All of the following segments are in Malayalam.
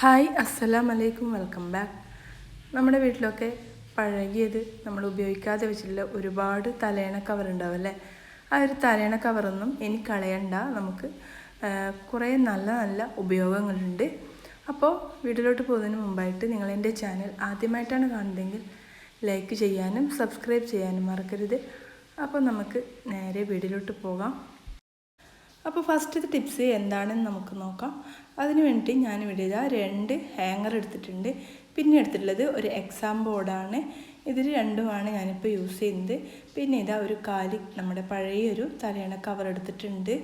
ഹായ് അസ്സലാം അലൈക്കും വെൽക്കം ബാക്ക്. നമ്മുടെ വീട്ടിലൊക്കെ പഴകിയത് നമ്മൾ ഉപയോഗിക്കാതെ വെച്ചിട്ടുള്ള ഒരുപാട് തലേണ കവർ ഉണ്ടാവല്ലേ? ആ ഒരു തലേണ കവറൊന്നും ഇനി കളയണ്ട. നമുക്ക് കുറേ നല്ല നല്ല ഉപയോഗങ്ങളുണ്ട്. അപ്പോൾ വീട്ടിലോട്ട് പോകുന്നതിന് മുമ്പായിട്ട് നിങ്ങൾ എന്റെ ചാനൽ ആദ്യമായിട്ടാണ് കാണുന്നതെങ്കിൽ ലൈക്ക് ചെയ്യാനും സബ്സ്ക്രൈബ് ചെയ്യാനും മറക്കരുത്. അപ്പോൾ നമുക്ക് നേരെ വീട്ടിലോട്ട് പോകാം. അപ്പോൾ ഫസ്റ്റ് ടിപ്സ് എന്താണെന്ന് നമുക്ക് നോക്കാം. അതിന് വേണ്ടി ഞാനിവിടെ ഇതാ രണ്ട് ഹാങ്ങർ എടുത്തിട്ടുണ്ട്. പിന്നെ എടുത്തിട്ടുള്ളത് ഒരു എക്സാം ബോർഡാണ് ഇതിൽ രണ്ടുമാണ് ഞാനിപ്പോൾ യൂസ് ചെയ്യുന്നത്. പിന്നെ ഇതാ ഒരു കാലി നമ്മുടെ പഴയ ഒരു തലയണ കവർ എടുത്തിട്ടുണ്ട്.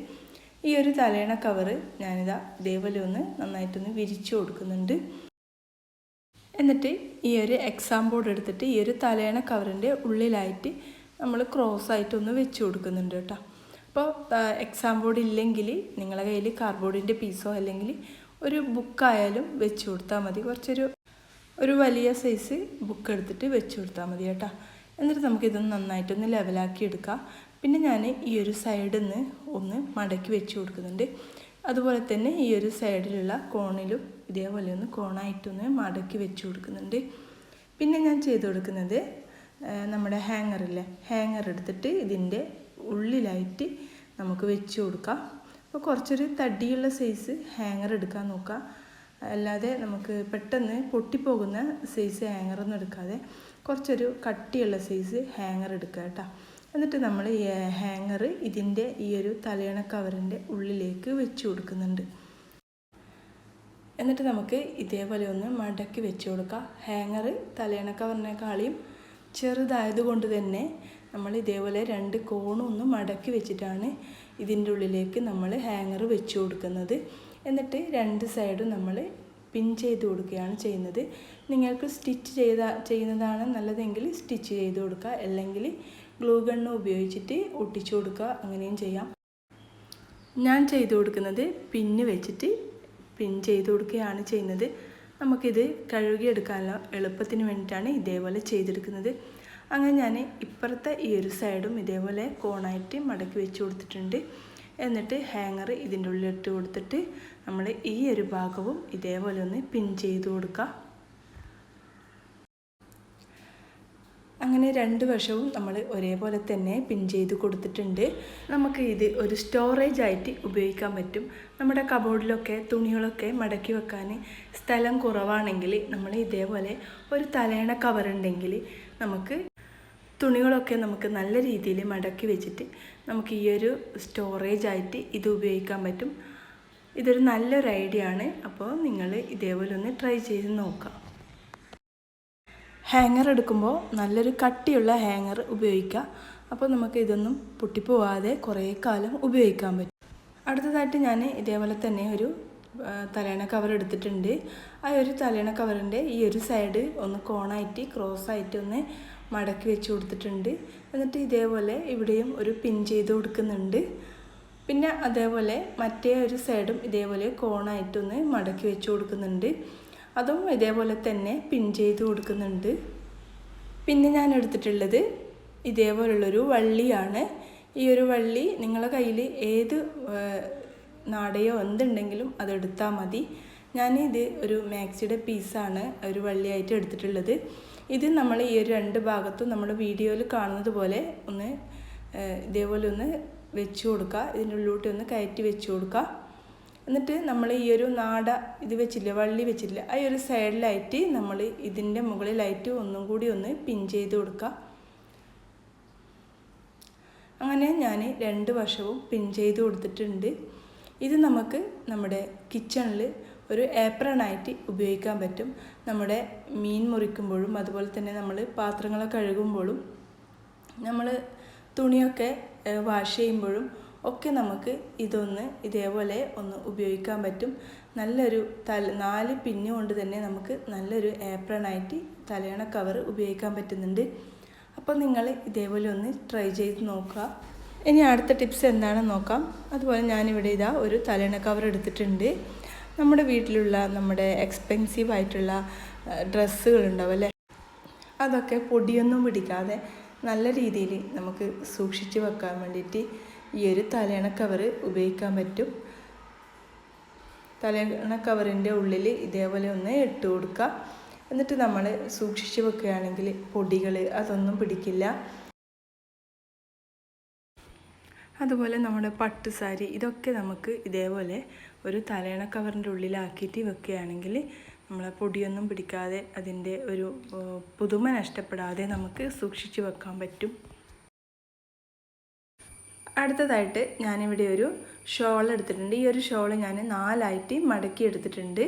ഈ ഒരു തലയണ കവർ ഞാനിതാ ഇതേപോലെ ഒന്ന് നന്നായിട്ടൊന്ന് വിരിച്ചു കൊടുക്കുന്നുണ്ട്. എന്നിട്ട് ഈ ഒരു എക്സാം ബോർഡ് എടുത്തിട്ട് ഈ ഒരു തലയണ കവറിന്റെ ഉള്ളിലായിട്ട് നമ്മൾ ക്രോസ് ആയിട്ടൊന്ന് വെച്ച് കൊടുക്കുന്നുണ്ട് കേട്ടോ. അപ്പോൾ എക്സാം ബോർഡ് ഇല്ലെങ്കിൽ നിങ്ങളുടെ കയ്യിൽ കാർഡ്ബോർഡിന്റെ പീസോ അല്ലെങ്കിൽ ഒരു ബുക്കായാലും വെച്ച് കൊടുത്താൽ മതി. കുറച്ചൊരു ഒരു വലിയ സൈസ് ബുക്ക് എടുത്തിട്ട് വെച്ച് കൊടുത്താൽ മതി കേട്ടോ. എന്നിട്ട് നമുക്കിതൊന്ന് നന്നായിട്ടൊന്ന് ലെവലാക്കി എടുക്കാം. പിന്നെ ഞാൻ ഈ ഒരു സൈഡിൽ നിന്ന് ഒന്ന് മടക്കി വെച്ച് കൊടുക്കുന്നുണ്ട്. അതുപോലെ തന്നെ ഈ ഒരു സൈഡിലുള്ള കോണിലും ഇതേപോലെ ഒന്ന് കോണായിട്ടൊന്ന് മടക്കി വെച്ച് കൊടുക്കുന്നുണ്ട്. പിന്നെ ഞാൻ ചെയ്ത് കൊടുക്കുന്നത് നമ്മുടെ ഹാങ്ങറില്ലേ ഹാങ്ങർ എടുത്തിട്ട് ഇതിന്റെ ഉള്ളിലായിട്ട് നമുക്ക് വെച്ച് കൊടുക്കാം. അപ്പോൾ കുറച്ചൊരു തടിയുള്ള സൈസ് ഹാങ്ങർ എടുക്കാൻ നോക്കാം. അല്ലാതെ നമുക്ക് പെട്ടെന്ന് പൊട്ടിപ്പോകുന്ന സൈസ് ഹാങ്ങറൊന്നും എടുക്കാതെ കുറച്ചൊരു കട്ടിയുള്ള സൈസ് ഹാങ്ങർ എടുക്കുക കേട്ടോ. എന്നിട്ട് നമ്മൾ ഈ ഹാങ്ങർ ഇതിന്റെ ഈ ഒരു തലയണ കവറിന്റെ ഉള്ളിലേക്ക് വെച്ച് കൊടുക്കുന്നുണ്ട്. എന്നിട്ട് നമുക്ക് ഇതേപോലെ ഒന്ന് മടക്കി വെച്ച് കൊടുക്കാം. ഹാങ്ങർ തലയണ കവറിനേക്കാളിയും ചെറുതായതുകൊണ്ട് തന്നെ നമ്മൾ ഇതേപോലെ രണ്ട് കോണും ഒന്ന് മടക്കി വെച്ചിട്ടാണ് ഇതിന്റെ ഉള്ളിലേക്ക് നമ്മൾ ഹാങ്ങർ വെച്ച് കൊടുക്കുന്നത്. എന്നിട്ട് രണ്ട് സൈഡും നമ്മൾ പിൻ ചെയ്ത് കൊടുക്കുകയാണ് ചെയ്യുന്നത്. നിങ്ങൾക്ക് സ്റ്റിച്ച് ചെയ്ത ചെയ്യുന്നതാണ് നല്ലതെങ്കിൽ സ്റ്റിച്ച് ചെയ്ത് കൊടുക്കുക. അല്ലെങ്കിൽ ഗ്ലൂ ഗണ്ണ് ഉപയോഗിച്ചിട്ട് ഒട്ടിച്ചു കൊടുക്കുക. അങ്ങനെയും ചെയ്യാം. ഞാൻ ചെയ്ത് കൊടുക്കുന്നത് പിന്ന് വെച്ചിട്ട് പിൻ ചെയ്ത് കൊടുക്കുകയാണ് ചെയ്യുന്നത്. നമുക്കിത് കഴുകിയെടുക്കാനുള്ള എളുപ്പത്തിന് വേണ്ടിയിട്ടാണ് ഇതേപോലെ ചെയ്തെടുക്കുന്നത്. അങ്ങനെ ഞാൻ ഇപ്പുറത്തെ ഈ ഒരു സൈഡും ഇതേപോലെ കോണായിട്ട് മടക്കി വെച്ച് കൊടുത്തിട്ടുണ്ട്. എന്നിട്ട് ഹാങ്ങർ ഇതിന്റെ ഉള്ളിലിട്ട് കൊടുത്തിട്ട് നമ്മൾ ഈ ഒരു ഭാഗവും ഇതേപോലെ ഒന്ന് പിൻ ചെയ്ത് കൊടുക്കുക അങ്ങനെ രണ്ട് വശവും നമ്മൾ ഒരേപോലെ തന്നെ പിൻ ചെയ്ത് കൊടുത്തിട്ടുണ്ട്. നമുക്ക് ഇത് ഒരു സ്റ്റോറേജ് ആയിട്ട് ഉപയോഗിക്കാൻ പറ്റും. നമ്മുടെ കബോർഡിലൊക്കെ തുണികളൊക്കെ മടക്കി വെക്കാൻ സ്ഥലം കുറവാണെങ്കിൽ നമ്മൾ ഇതേപോലെ ഒരു തലേണ കവറുണ്ടെങ്കിൽ നമുക്ക് തുണികളൊക്കെ നമുക്ക് നല്ല രീതിയിൽ മടക്കി വെച്ചിട്ട് നമുക്ക് ഈ ഒരു സ്റ്റോറേജ് ആയിട്ട് ഇത് ഉപയോഗിക്കാൻ പറ്റും. ഇതൊരു നല്ലൊരു ഐഡിയ ആണ്. അപ്പോൾ നിങ്ങൾ ഇതേപോലെ ഒന്ന് ട്രൈ ചെയ്ത് നോക്കാം ഹാങ്ങർ എടുക്കുമ്പോൾ നല്ലൊരു കട്ടിയുള്ള ഹാങ്ങർ ഉപയോഗിക്കുക. അപ്പോൾ നമുക്ക് ഇതൊന്നും പൊട്ടിപ്പോവാതെ കുറേ കാലം ഉപയോഗിക്കാൻ പറ്റും. അടുത്തതായിട്ട് ഞാൻ ഇതേപോലെ തന്നെ ഒരു ആ, തലയണ കവർ എടുത്തിട്ടുണ്ട്. ആ ഒരു തലേണ കവറിന്റെ ഈ ഒരു സൈഡ് ഒന്ന് കോണായിട്ട് ക്രോസ് ആയിട്ട് ഒന്ന് മടക്കി വെച്ച് കൊടുത്തിട്ടുണ്ട്. എന്നിട്ട് ഇതേപോലെ ഇവിടെയും ഒരു പിൻ ചെയ്ത് കൊടുക്കുന്നുണ്ട്. പിന്നെ അതേപോലെ മറ്റേ ഒരു സൈഡും ഇതേപോലെ കോണായിട്ടൊന്ന് മടക്കി വെച്ച് കൊടുക്കുന്നുണ്ട്. അതും ഇതേപോലെ തന്നെ പിൻ ചെയ്ത് കൊടുക്കുന്നുണ്ട്. പിന്നെ ഞാൻ എടുത്തിട്ടുള്ളത് ഇതേപോലുള്ളൊരു വള്ളിയാണ്. ഈ ഒരു വള്ളി നിങ്ങളുടെ കയ്യിൽ ഏത് നാടയോ എന്തുണ്ടെങ്കിലും അതെടുത്താൽ മതി. ഞാനിത് ഒരു മാക്സിയുടെ പീസാണ് ഒരു വള്ളിയായിട്ട് എടുത്തിട്ടുള്ളത്. ഇത് നമ്മൾ ഈ ഒരു രണ്ട് ഭാഗത്തും നമ്മൾ വീഡിയോയിൽ കാണുന്നത് പോലെ ഒന്ന് ഇതേപോലെ ഒന്ന് വെച്ച് കൊടുക്കുക. ഇതിന്റെ ഉള്ളിലോട്ട് ഒന്ന് കയറ്റി വെച്ച് കൊടുക്കുക. എന്നിട്ട് നമ്മൾ ഈ ഒരു നാട ഇത് വെച്ചില്ല വള്ളി വെച്ചില്ല ആ ഒരു സൈഡിലായിട്ട് നമ്മൾ ഇതിന്റെ മുകളിലായിട്ട് ഒന്നും കൂടി ഒന്ന് പിൻ ചെയ്ത് കൊടുക്കുക. അങ്ങനെ ഞാൻ രണ്ട് വശവും പിൻ ചെയ്ത് കൊടുത്തിട്ടുണ്ട്. ഇത് നമുക്ക് നമ്മുടെ കിച്ചണിൽ ഒരു ഏപ്രണായിട്ട് ഉപയോഗിക്കാൻ പറ്റും. നമ്മുടെ മീൻ മുറിക്കുമ്പോഴും അതുപോലെ തന്നെ നമ്മൾ പാത്രങ്ങളൊക്കെ കഴുകുമ്പോഴും നമ്മൾ തുണിയൊക്കെ വാഷ് ചെയ്യുമ്പോഴും ഒക്കെ നമുക്ക് ഇതൊന്ന് ഇതേപോലെ ഒന്ന് ഉപയോഗിക്കാൻ പറ്റും. നല്ലൊരു തല നാല് പിന്നു കൊണ്ട് തന്നെ നമുക്ക് നല്ലൊരു ഏപ്രണായിട്ട് തലയണ കവർ ഉപയോഗിക്കാൻ പറ്റുന്നുണ്ട്. അപ്പോൾ നിങ്ങൾ ഇതേപോലെ ഒന്ന് ട്രൈ ചെയ്ത് നോക്കുക. ഇനി അടുത്ത ടിപ്സ് എന്താണെന്ന് നോക്കാം. അതുപോലെ ഞാനിവിടെ ഇതാ ഒരു തലേണ കവർ എടുത്തിട്ടുണ്ട്. നമ്മുടെ വീട്ടിലുള്ള നമ്മുടെ എക്സ്പെൻസീവ് ആയിട്ടുള്ള ഡ്രസ്സുകൾ ഉണ്ടാവും അല്ലേ? അതൊക്കെ പൊടിയൊന്നും പിടിക്കാതെ നല്ല രീതിയിൽ നമുക്ക് സൂക്ഷിച്ച് വെക്കാൻ വേണ്ടിയിട്ട് ഈ ഒരു തലേണ കവർ ഉപയോഗിക്കാൻ പറ്റും. തലേണ കവറിന്റെ ഉള്ളിൽ ഇതേപോലെ ഒന്ന് ഇട്ട് കൊടുക്കുക. എന്നിട്ട് നമ്മൾ സൂക്ഷിച്ച് വെക്കുകയാണെങ്കിൽ പൊടികൾ അതൊന്നും പിടിക്കില്ല. അതുപോലെ നമ്മുടെ പട്ട് സാരി ഇതൊക്കെ നമുക്ക് ഇതേപോലെ ഒരു തലേണ കവറിന്റെ ഉള്ളിലാക്കിയിട്ട് വെക്കുകയാണെങ്കിൽ നമ്മളെ പൊടിയൊന്നും പിടിക്കാതെ അതിന്റെ ഒരു പുതുമ നഷ്ടപ്പെടാതെ നമുക്ക് സൂക്ഷിച്ച് വെക്കാൻ പറ്റും. അടുത്തതായിട്ട് ഞാനിവിടെ ഒരു ഷോൾ എടുത്തിട്ടുണ്ട്. ഈ ഒരു ഷോൾ ഞാൻ നാലായിട്ട് മടക്കി എടുത്തിട്ടുണ്ട്.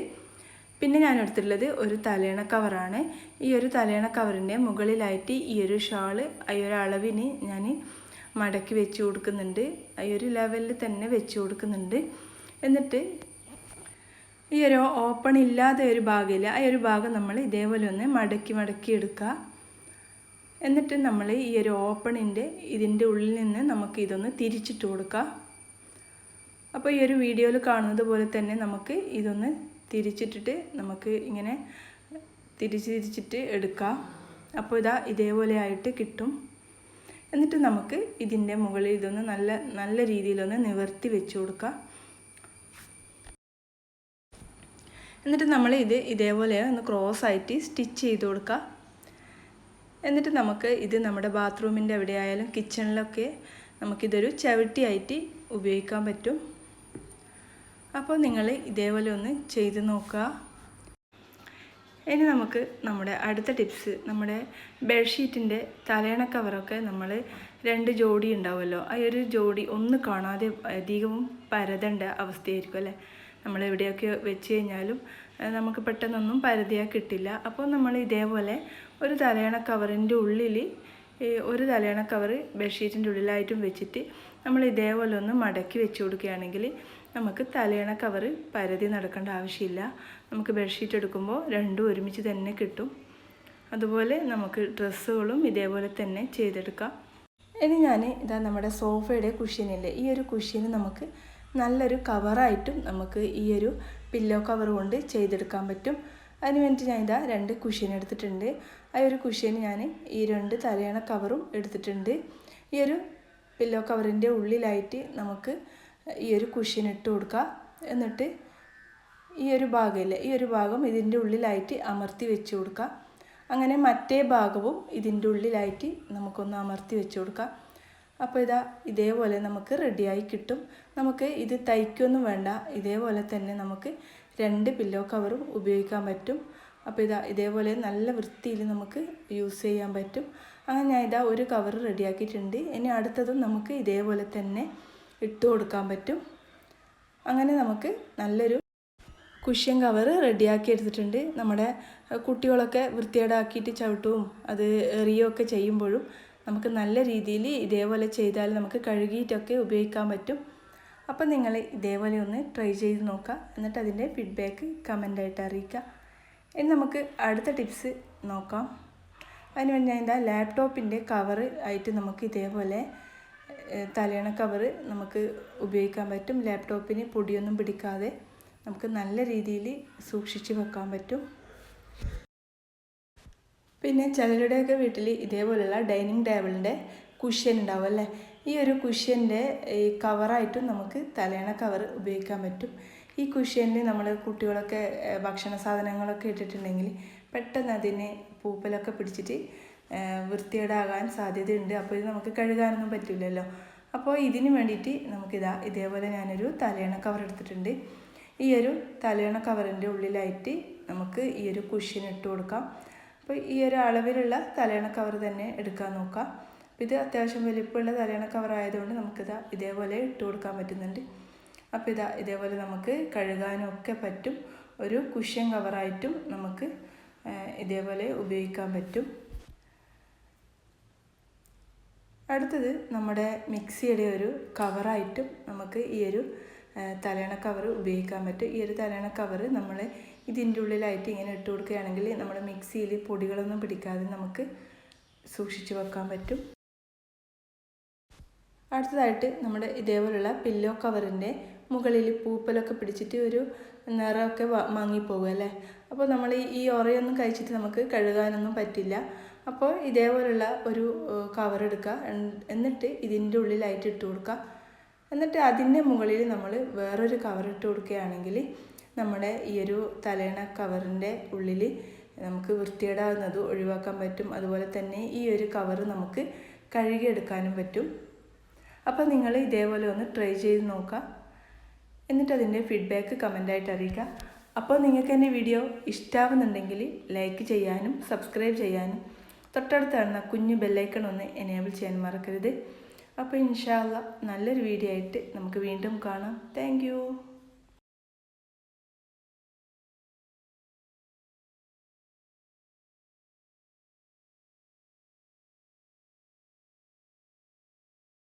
പിന്നെ ഞാൻ എടുത്തിട്ടുള്ളത് ഒരു തലേണ കവറാണ്. ഈ ഒരു തലേണ കവറിന്റെ മുകളിലായിട്ട് ഈ ഒരു ഷാൾ ഈ ഒരു അളവിന് ഞാൻ മടക്കി വെച്ച് കൊടുക്കുന്നുണ്ട്. ഈ ഒരു ലെവലിൽ തന്നെ വെച്ച് കൊടുക്കുന്നുണ്ട്. എന്നിട്ട് ഈ ഒരു ഓപ്പൺ ഇല്ലാതെ ഒരു ഭാഗമില്ല ആ ഒരു ഭാഗം നമ്മൾ ഇതേപോലെ ഒന്ന് മടക്കി മടക്കി എടുക്കുക എന്നിട്ട് നമ്മൾ ഈ ഒരു ഓപ്പണിന്റെ ഇതിന്റെ ഉള്ളിൽ നിന്ന് നമുക്ക് ഇതൊന്ന് തിരിച്ചിട്ട് കൊടുക്കാം. അപ്പോൾ ഈ ഒരു വീഡിയോയിൽ കാണുന്നത് പോലെ തന്നെ നമുക്ക് ഇതൊന്ന് തിരിച്ചിട്ടിട്ട് നമുക്ക് ഇങ്ങനെ തിരിച്ച് തിരിച്ചിട്ട് എടുക്കാം. അപ്പോൾ ഇതാ ഇതേപോലെ ആയിട്ട് കിട്ടും. എന്നിട്ട് നമുക്ക് ഇതിന്റെ മുകളിൽ ഇതൊന്ന് നല്ല നല്ല രീതിയിലൊന്ന് നിവർത്തി വെച്ച് കൊടുക്കാം. എന്നിട്ട് നമ്മൾ ഇത് ഇതേപോലെ ഒന്ന് ക്രോസ് ആയിട്ട് സ്റ്റിച്ച് ചെയ്ത് കൊടുക്കുക എന്നിട്ട് നമുക്ക് ഇത് നമ്മുടെ ബാത്റൂമിന്റെ എവിടെയായാലും കിച്ചണിലൊക്കെ നമുക്കിതൊരു ചവിട്ടിയായിട്ട് ഉപയോഗിക്കാൻ പറ്റും. അപ്പോൾ നിങ്ങൾ ഇതേപോലെ ഒന്ന് ചെയ്ത് നോക്കുക. ഇനി നമുക്ക് നമ്മുടെ അടുത്ത ടിപ്സ് നമ്മുടെ ബെഡ്ഷീറ്റിന്റെ തലേണ കവറൊക്കെ നമ്മൾ രണ്ട് ജോഡി ഉണ്ടാവുമല്ലോ. ആ ഒരു ജോഡി ഒന്ന് കാണാതെ അധികവും പരതേണ്ട അവസ്ഥയായിരിക്കും അല്ലേ? നമ്മൾ എവിടെയൊക്കെ വെച്ച് കഴിഞ്ഞാലും നമുക്ക് പെട്ടെന്നൊന്നും പരതിയാൽ കിട്ടില്ല. അപ്പോൾ നമ്മൾ ഇതേപോലെ ഒരു തലയണ കവറിന്റെ ഉള്ളിൽ ഒരു തലയണ കവർ ബെഡ്ഷീറ്റിന്റെ ഉള്ളിലായിട്ടും വെച്ചിട്ട് നമ്മൾ ഇതേപോലെ ഒന്ന് മടക്കി വെച്ച് കൊടുക്കുകയാണെങ്കിൽ നമുക്ക് തലയണ കവർ പരതി നടക്കേണ്ട ആവശ്യമില്ല. നമുക്ക് ബെഡ്ഷീറ്റ് എടുക്കുമ്പോൾ രണ്ടും ഒരുമിച്ച് തന്നെ കിട്ടും. അതുപോലെ നമുക്ക് ഡ്രസ്സുകളും ഇതേപോലെ തന്നെ ചെയ്തെടുക്കാം. ഇനി ഞാൻ ഇതാ നമ്മുടെ സോഫയുടെ കുഷ്യനില്ലേ ഈ ഒരു കുഷ്യന് നമുക്ക് നല്ലൊരു കവറായിട്ടും നമുക്ക് ഈ ഒരു പില്ലോ കവർ കൊണ്ട് ചെയ്തെടുക്കാൻ പറ്റും. അതിന് വേണ്ടിയിട്ട് ഞാൻ ഇതാ രണ്ട് കുഷ്യൻ എടുത്തിട്ടുണ്ട്. ആ ഒരു കുഷ്യന് ഞാൻ ഈ രണ്ട് തലയണ കവറും എടുത്തിട്ടുണ്ട്. ഈ ഒരു പില്ലോ കവറിന്റെ ഉള്ളിലായിട്ട് നമുക്ക് ഈ ഒരു കുഷ്യൻ ഇട്ട് കൊടുക്കുക എന്നിട്ട് ഈ ഒരു ഭാഗമില്ലേ ഈ ഒരു ഭാഗം ഇതിന്റെ ഉള്ളിലായിട്ട് അമർത്തി വെച്ച് കൊടുക്കുക അങ്ങനെ മറ്റേ ഭാഗവും ഇതിന്റെ ഉള്ളിലായിട്ട് നമുക്കൊന്ന് അമർത്തി വെച്ച് കൊടുക്കാം. അപ്പോൾ ഇതാ ഇതേപോലെ നമുക്ക് റെഡിയായി കിട്ടും. നമുക്ക് ഇത് തയ്ക്കൊന്നും വേണ്ട. ഇതേപോലെ തന്നെ നമുക്ക് രണ്ട് പില്ലോ കവറും ഉപയോഗിക്കാൻ പറ്റും. അപ്പോൾ ഇതാ ഇതേപോലെ നല്ല വൃത്തിയിൽ നമുക്ക് യൂസ് ചെയ്യാൻ പറ്റും. അങ്ങനെ ഞാൻ ഇതാ ഒരു കവർ റെഡിയാക്കിയിട്ടുണ്ട് ഇനി അടുത്തതും നമുക്ക് ഇതേപോലെ തന്നെ ഇട്ട് കൊടുക്കാൻ പറ്റും. അങ്ങനെ നമുക്ക് നല്ലൊരു കുഷ്യൻ കവർ റെഡിയാക്കി എടുത്തിട്ടുണ്ട്. നമ്മുടെ കുട്ടികളൊക്കെ വൃത്തികേടാക്കിയിട്ട് ചവിട്ടുകയും അത് എറിയുകയൊക്കെ ചെയ്യുമ്പോഴും നമുക്ക് നല്ല രീതിയിൽ ഇതേപോലെ ചെയ്താൽ നമുക്ക് കഴുകിയിട്ടൊക്കെ ഉപയോഗിക്കാൻ പറ്റും. അപ്പം നിങ്ങൾ ഇതേപോലെ ഒന്ന് ട്രൈ ചെയ്ത് നോക്കുക. എന്നിട്ട് അതിന്റെ ഫീഡ്ബാക്ക് കമന്റായിട്ട് അറിയിക്കുക. ഇനി നമുക്ക് അടുത്ത ടിപ്സ് നോക്കാം. അതിനുവേണ്ടി ഞാൻ എന്റെ ലാപ്ടോപ്പിന്റെ കവർ ആയിട്ട് നമുക്ക് ഇതേപോലെ തലയണ കവർ നമുക്ക് ഉപയോഗിക്കാൻ പറ്റും. ലാപ്ടോപ്പിന് പൊടിയൊന്നും പിടിക്കാതെ നമുക്ക് നല്ല രീതിയിൽ സൂക്ഷിച്ച് വെക്കാൻ പറ്റും. പിന്നെ ചിലരുടെയൊക്കെ വീട്ടിൽ ഇതേപോലെയുള്ള ഡൈനിങ് ടേബിളിന്റെ കുഷ്യൻ ഉണ്ടാവും അല്ലേ? ഈ ഒരു കുഷ്യന്റെ ഈ കവറായിട്ടും നമുക്ക് തലയണ കവർ ഉപയോഗിക്കാൻ പറ്റും. ഈ കുഷ്യനിൽ നമ്മൾ കുട്ടികളൊക്കെ ഭക്ഷണ സാധനങ്ങളൊക്കെ ഇട്ടിട്ടുണ്ടെങ്കിൽ പെട്ടെന്ന് അതിന് പൂപ്പലൊക്കെ പിടിച്ചിട്ട് വൃത്തികേടാകാൻ സാധ്യതയുണ്ട്. അപ്പോൾ ഇത് നമുക്ക് കഴുകാനൊന്നും പറ്റില്ലല്ലോ. അപ്പോൾ ഇതിന് വേണ്ടിയിട്ട് നമുക്കിതാ ഇതേപോലെ ഞാനൊരു തലയണ കവർ എടുത്തിട്ടുണ്ട്. ഈ ഒരു തലയണ കവറിന്റെ ഉള്ളിലായിട്ട് നമുക്ക് ഈ ഒരു കുഷ്യൻ ഇട്ട് കൊടുക്കാം. അപ്പോൾ ഈ ഒരു അളവിലുള്ള തലയണ കവർ തന്നെ എടുക്കാൻ നോക്കാം. ഇത് അത്യാവശ്യം വലിപ്പമുള്ള തലയണ കവർ ആയതുകൊണ്ട് നമുക്കിതാ ഇതേപോലെ ഇട്ട് കൊടുക്കാൻ പറ്റുന്നുണ്ട്. അപ്പോൾ ഇതാ ഇതേപോലെ നമുക്ക് കഴുകാനൊക്കെ പറ്റും. ഒരു കുഷ്യൻ കവറായിട്ടും നമുക്ക് ഇതേപോലെ ഉപയോഗിക്കാൻ പറ്റും. അടുത്തത് നമ്മുടെ മിക്സിയുടെ ഒരു കവറായിട്ടും നമുക്ക് ഈ ഒരു തലയണ കവർ ഉപയോഗിക്കാൻ പറ്റും. ഈ ഒരു തലയണ കവർ നമ്മൾ ഇതിന്റെ ഉള്ളിലായിട്ട് ഇങ്ങനെ ഇട്ട് കൊടുക്കുകയാണെങ്കിൽ നമ്മുടെ മിക്സിയിൽ പൊടികളൊന്നും പിടിക്കാതെ നമുക്ക് സൂക്ഷിച്ചു വെക്കാൻ പറ്റും. അടുത്തതായിട്ട് നമ്മുടെ ഇതേപോലുള്ള പില്ലോ കവറിന്റെ മുകളിൽ പൂപ്പലൊക്കെ പിടിച്ചിട്ട് ഒരു നിറമൊക്കെ മങ്ങിപ്പോകും അല്ലേ? അപ്പോൾ നമ്മൾ ഈ ഒറയൊന്നും കഴിച്ചിട്ട് നമുക്ക് കഴുകാനൊന്നും പറ്റില്ല. അപ്പോൾ ഇതേപോലുള്ള ഒരു കവർ എടുക്കുക. എന്നിട്ട് ഇതിന്റെ ഉള്ളിലായിട്ട് ഇട്ട് കൊടുക്കുക. എന്നിട്ട് അതിന്റെ മുകളിൽ നമ്മൾ വേറൊരു കവർ ഇട്ട് കൊടുക്കുകയാണെങ്കിൽ നമ്മുടെ ഈ ഒരു തലേണ കവറിന്റെ ഉള്ളിൽ നമുക്ക് വൃത്തികേടാകുന്നത് ഒഴിവാക്കാൻ പറ്റും. അതുപോലെ തന്നെ ഈ ഒരു കവർ നമുക്ക് കഴുകിയെടുക്കാനും പറ്റും. അപ്പോൾ നിങ്ങൾ ഇതേപോലെ ഒന്ന് ട്രൈ ചെയ്ത് നോക്കുക. എന്നിട്ട് അതിന്റെ ഫീഡ്ബാക്ക് കമന്റായിട്ട് അറിയിക്കുക. അപ്പോൾ നിങ്ങൾക്ക് എന്റെ വീഡിയോ ഇഷ്ടാവുന്നുണ്ടെങ്കിൽ ലൈക്ക് ചെയ്യാനും സബ്സ്ക്രൈബ് ചെയ്യാനും തൊട്ടടുത്ത് കാണുന്ന കുഞ്ഞു ബെല്ലൈക്കൺ ഒന്ന് എനേബിൾ ചെയ്യാൻ മറക്കരുത്. അപ്പോൾ ഇൻഷാല്ല നല്ലൊരു വീഡിയോ ആയിട്ട് നമുക്ക് വീണ്ടും കാണാം. താങ്ക്